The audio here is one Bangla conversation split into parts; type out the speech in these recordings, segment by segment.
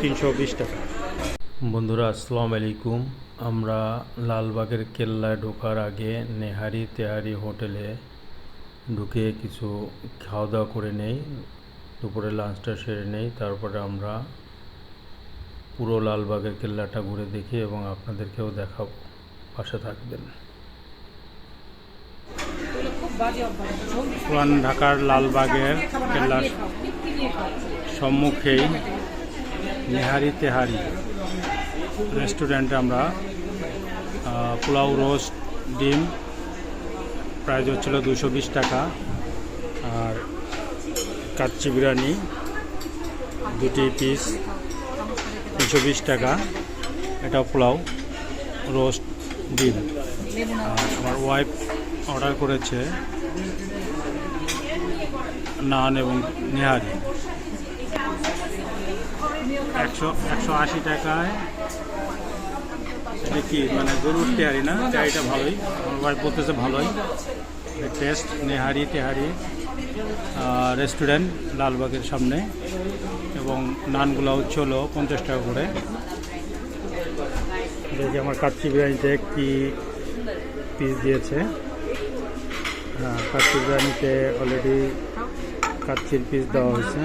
তিনশো বিশ টাকা। বন্ধুরা আসসালামু আলাইকুম। আমরা লালবাগের কেল্লায় ঢোকার আগে নেহারি তেহারি হোটেলে ঢুকে কিছু খাওয়া দাওয়া করে নেই। দুপুরে লাঞ্চটা সেরে নেই। তারপরে আমরা পুরো লালবাগের কেল্লাটা ঘুরে দেখি এবং আপনাদেরকেও দেখাবো। পাশে থাকবেন। পুরান ঢাকার লালবাগের কেল্লার সম্মুখেই নেহারি তেহারি রেস্টুরেন্টে আমরা পোলাও রোস্ট, ডিম, প্রাইস হচ্ছিল দুশো বিশ টাকা, আর কাচ্চি বিরিয়ানি দুটি পিস তিনশো বিশ টাকা এটা পোলাও রোস্ট, ডিম। আর আমার ওয়াইফ অর্ডার করেছে নান এবং নেহারি। একশো একশো আশি টাকায়। কি মানে গরুর তেহারি না? তেহারিটা ভালোই। আমার ওয়াইফ বলতেছে ভালোই। টেস্ট নেহারি, তেহারি রেস্টুরেন্ট লালবাগের সামনে। এবং নানগুলো হচ্ছে হলো পঞ্চাশ টাকা করে। দেখি আমার কাচ্চি বিরিয়ানিতে কি পিস দিয়েছে। হ্যাঁ কাচ্চি বিরিয়ানিতে অলরেডি কাচ্চির পিস দেওয়া হয়েছে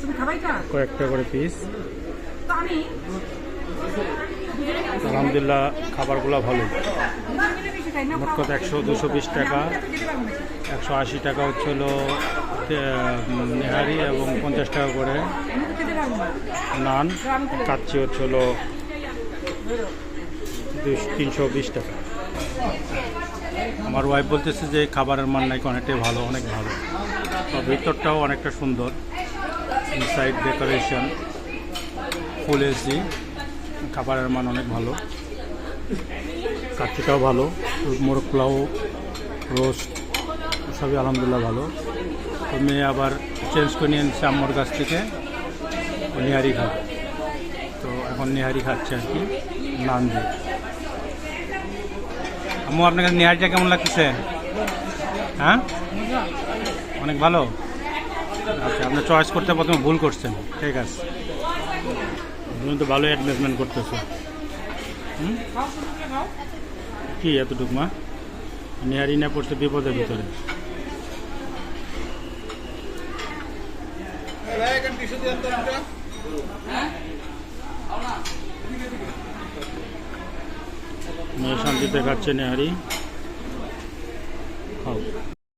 তুমি খাবাই কা কয়েকটা করে পিস আলহামদুলিল্লাহ খাবারগুলো ভালো। মোট কথা একশো দুশো বিশ টাকা। একশো আশি টাকা হচ্ছে হলো নেহারি এবং পঞ্চাশ টাকা করে। নান কাচ্চি হচ্ছে হলো দুশ- তিনশো বিশ টাকা। আমার ওয়াইফ বলতেছে যে খাবারের মান নাকি অনেকটাই ভালো অনেক ভালো। তো ভিতরটাও অনেকটা সুন্দর। ইনসাইড ডেকোরেশন ফুল এসি খাবারের মান অনেক ভালো। কাচ্চিটাও ভালো। মোরগ পোলাও, রোস্ট, সবই আলহামদুলিল্লাহ ভালো। তো মেয়ে আবার চেঞ্জ করে নিয়ে নিচ্ছে আম্মুর কাছ থেকে। নিহারি খাবে তো এখন নিহারি খাচ্ছে আর কি নান দিয়ে আম্মু, আপনার কাছে নিহারিটা কেমন লাগতেছে? হ্যাঁ? অনেক ভালো? আচ্ছা আপনি চয়েস করতে প্রথমে ভুল করছেন। ঠিক আছে। তুমি তো ভালো অ্যাডভার্টাইজমেন্ট করতেছো কি এতটুক, মা? নিহারি না পড়ছে বিপদের ভিতরে। মেয়ে শান্তিতে খাচ্ছে নেহারি। খাও